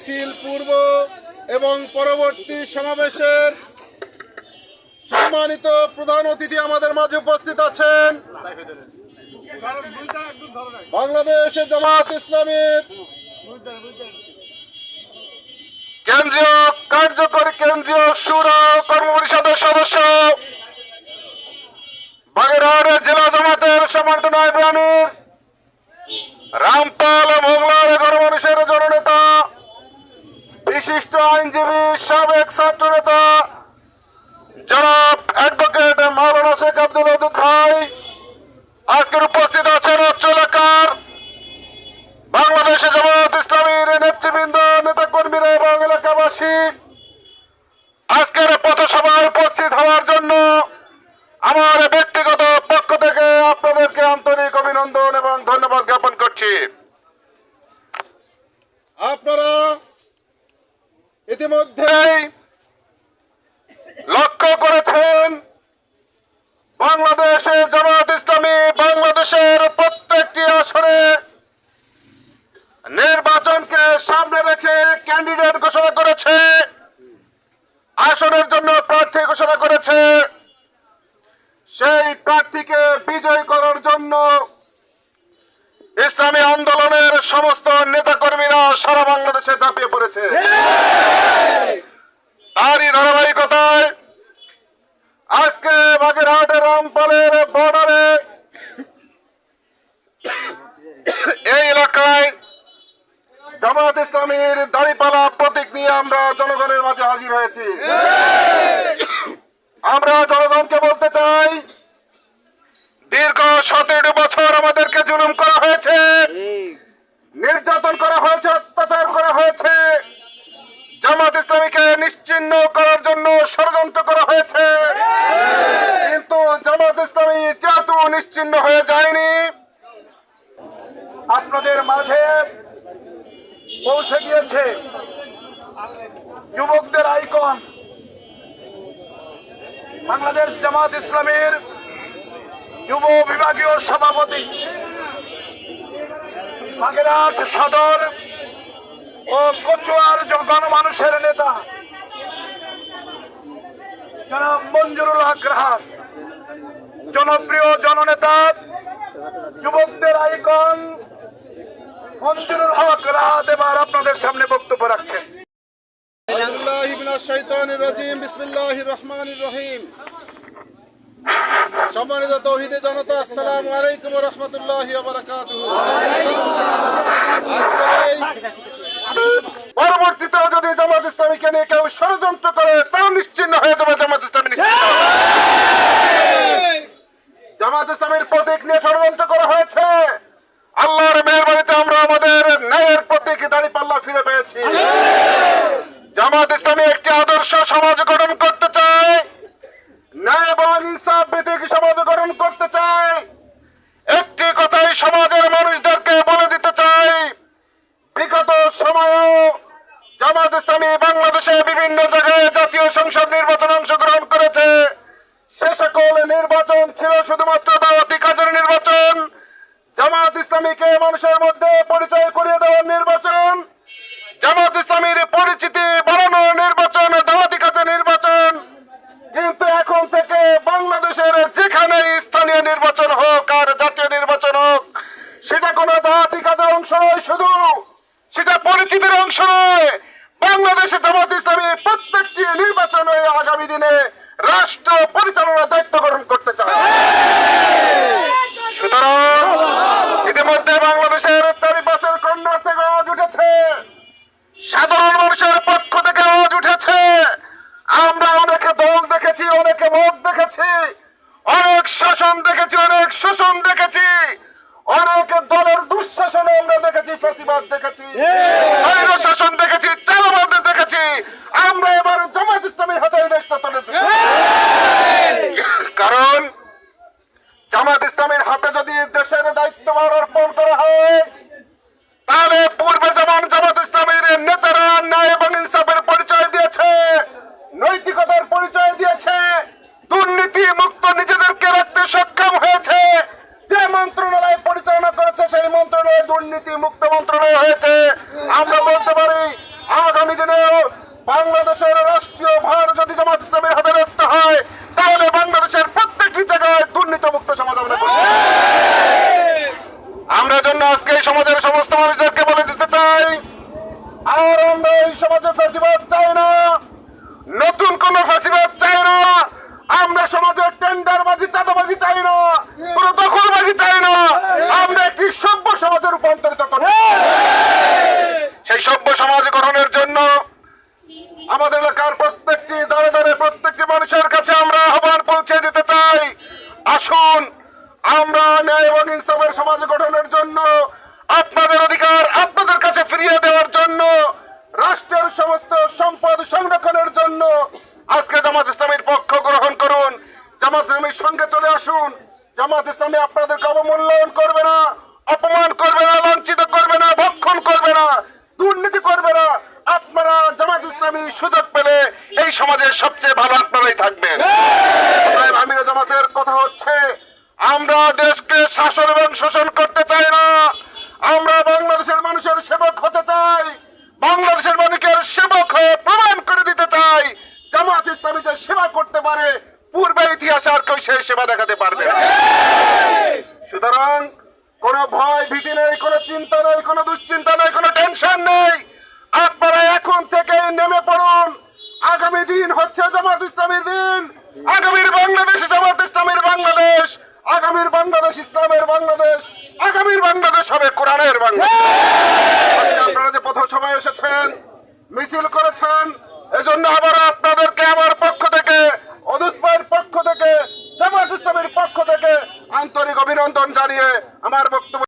মিছিল পূর্ব এবং পরবর্তী সমাবেশের সম্মানিত প্রধান অতিথি আমাদের মাঝে উপস্থিত আছেন বাংলাদেশ জামাত ইসলামের কেন্দ্রীয় কার্যকরী কেন্দ্রীয় সুর কর্ম পরিষদের সদস্য, বাগেরহাট জেলা জামাতের নায়ব রামপাল গণমানুষের জননেতা বিশিষ্ট আইনজীবী সাবেক ছাত্র নেতা জনাব অ্যাডভোকেট মাওলানা শেখ আব্দুল ভাই আজকের উপস্থিত আছেন অত্র এলাকার বাংলাদেশে জামাত ইসলামীর নেতৃবৃন্দ নেতা কর্মীরা এবং এলাকাবাসী আজকের পথসভায় উপস্থিত হওয়ার জন্য আমার ব্যক্তিগত পক্ষ থেকে আপনাদেরকে আন্তরিক অভিনন্দন এবং ধন্যবাদ জ্ঞাপন করছি আপনারা ইতিমধ্যেই লক্ষ্য করেছেন বাংলাদেশে জামাত ইসলামী বাংলাদেশের প্রত্যেকটি আসনে নির্বাচনকে সামনে রেখে ক্যান্ডিডেট ঘোষণা করেছে আসনের জন্য প্রার্থী ঘোষণা করেছে সেই প্রার্থীকে বিজয় করার জন্য ইসলামী আন্দোলনের সমস্ত নেতাকর্মীরা সারা বাংলাদেশে ঝাঁপিয়ে পড়েছে। তারই ধারাবাহিকতায় আজকে বাগেরহাটের রামপালের বর্ডারে এই এলাকায় জামাত ইসলামীর দাড়িপালা নিয়ে আমরা জনগণের মাঝে হাজির হয়েছি। আমরা জনগণকে বলতে চাই, দীর্ঘ সতেরো বছর আমাদেরকে জুলুম করা হয়েছে, নির্যাতন করা হয়েছে, অত্যাচার করা হয়েছে, জামাত ইসলামীকে নিশ্চিহ্ন করার জন্য ষড়যন্ত্র করা হয়েছে। কিন্তু জামাত ইসলামী যেহেতু নিশ্চিহ্ন হয়ে যায়নি, আপনাদের মাঝে পৌঁছে গিয়েছে। যুবকদের আইকন। বাংলাদেশ জামাত ইসলামের যুব বিভাগীয় সভাপতি। বাগেরহাট সদর ও কচুয়ার গণমানুষের নেতা। জনাব মঞ্জুরুল হক রাহাত। জনপ্রিয় জননেতা, যুবকদের আইকন মঞ্জুরুল হক রাহাত এবার আপনাদের সামনে বক্তব্য রাখছেন। পরবর্তীতে যদি জামাত ইসলামীকে নিয়ে কেউ ষড়যন্ত্র করে তাও নিশ্চিন্ন হয়ে যাবে জামাত ইসলামী জামাত ইসলামের প্রতীক নিয়ে ষড়যন্ত্র করা হয়েছে। আল্লাহর মেহরবানিতে আমরা আমাদের ন্যায়ের প্রতীক দাঁড়ি পাল্লা ফিরে পেয়েছি। জামাত ইসলামী একটি আদর্শ সমাজ গঠন করতে চায়, ন্যায় এবং ইনসাফ ভিত্তিক সমাজ গঠন করতে চায়, একটি কথাই সমাজের মানুষদেরকে বলে দিতে চাই বিগত সময়েও জামাত ইসলামী বাংলাদেশে বিভিন্ন জায়গায় জাতীয় সংসদ নির্বাচনে অংশগ্রহণ করেছে। সে সকল নির্বাচন ছিল শুধুমাত্র দাওয়াতি কাজের নির্বাচন। জামাত ইসলামীকে মানুষের মধ্যে পরিচয় করিয়ে দেওয়ার নির্বাচন। জামাত ইসলামের পরিচিতি বাড়ানোর নির্বাচন দাওয়াতি কাজের নির্বাচন কিন্তু এখন থেকে বাংলাদেশের যেখানে স্থানীয় নির্বাচন হোক আর জাতীয় নির্বাচন হোক সেটা কোনো দাওয়াতি কাজের অংশ নয় শুধু সেটা পরিচিতির অংশ নয় বাংলাদেশে জামাত ইসলামী প্রত্যেকটি নির্বাচনে আগামী দিনে রাষ্ট্র পরিচালনার দায়িত্ব গ্রহণ করতে চায় সুতরাং ইতিমধ্যে বাংলাদেশের চারিপাশের কন্যার থেকে আওয়াজ উঠেছে সাধারণ মানুষের পক্ষ থেকে আওয়াজ উঠেছে আমরা অনেকে দল দেখেছি অনেকে মত দেখেছি অনেক শাসন দেখেছি অনেক শোষণ দেখেছি অনেক দলের দুঃশাসন আমরা দেখেছি ফেসিবাদ দেখেছি শাসন দেখেছি চালাবাদ দেখেছি আমরা এবার জামাত ইসলামের হাতে এই দেশটা তুলে দিচ্ছি। কারণ জামাত ইসলামের হাতে যদি দেশের দায়িত্বভার অর্পণ করা হয় তাহলে পূর্বে যেমন জামাত ইসলামের নেতারা বাংলাদেশের রাষ্ট্রীয় ভার যদি জামাত ইসলামের হাতে রাখতে হয়, তাহলে বাংলাদেশের প্রত্যেকটি জায়গায় দুর্নীতিমুক্ত সমাজ আমরা আমরা জন্য আজকে এই সমাজের সমস্ত মানুষদেরকে বলে দিতে চাই, আর আমরা এই সমাজে ফেসিবাদ চাই না। নতুন কোন ফেসিবাদ চাই না। আমরা সমাজের টেন্ডারবাজি চাঁদাবাজি চাই না কোন দখলবাজি চাই না আমরা একটি সভ্য সমাজে রূপান্তরিত করব সেই সভ্য সমাজ গঠনের জন্য আমাদের এলাকার প্রত্যেকটি দাঁড়ে দাঁড়ে প্রত্যেকটি মানুষের কাছে আমরা আহ্বান পৌঁছে দিতে চাই আসুন আমরা ন্যায় এবং ইনসাফের সমাজ গঠনের জন্য, আপনাদের অধিকার আপনাদের কাছে ফিরিয়ে দেওয়ার জন্য, রাষ্ট্রের সমস্ত সম্পদ সংরক্ষণের জন্য আজকে জামাত ইসলামের পক্ষ গ্রহণ করুন। জামাত ইসলামের সঙ্গে চলে আসুন। জামাত ইসলামী আপনাদেরকে অবমূল্যায়ন করবে না, অপমান করবে না, লাঞ্ছিত করবে না, ভক্ষণ করবে না, দুর্নীতি করবে না। আপনারা জামাত ইসলামী সুযোগ পেলে এই সমাজের সবচেয়ে ভালো আপনারাই থাকবেন অতএব আমিরা জামাতের কথা হচ্ছে আমরা দেশকে শাসন এবং শোষণ করতে চাই না। আমরা বাংলাদেশের মানুষের সেবক হতে চাই। বাংলাদেশের মানুষের সেবক হয়ে প্রমাণ করে দিতে চাই, জামাত ইসলামী যে সেবা করতে পারে, পূর্বে ইতিহাস আর কেউ সেই সেবা দেখাতে পারবে। সুতরাং কোনো ভয়, ভীতি নেই, কোনো চিন্তা নেই, কোনো দুশ্চিন্তা নেই, কোনো টেনশন নেই। আপনারা এখন থেকে নেমে পড়ুন। আগামী দিন হচ্ছে জামাত ইসলামের দিন। আগামীর বাংলাদেশ, জামাত ইসলামের বাংলাদেশ। আগামীর বাংলাদেশ, ইসলামের বাংলাদেশ, আগামীর বাংলাদেশ হবে কোরআনের বাংলাদেশ। আপনারা যে পথসভায় এসেছেন, মিছিল করেছেন, এজন্য আবার আপনাদেরকে আমার পক্ষ থেকে অদুৎপায়ের পক্ষ থেকে জামাত ইসলামের পক্ষ থেকে আন্তরিক অভিনন্দন জানিয়ে আমার বক্তব্য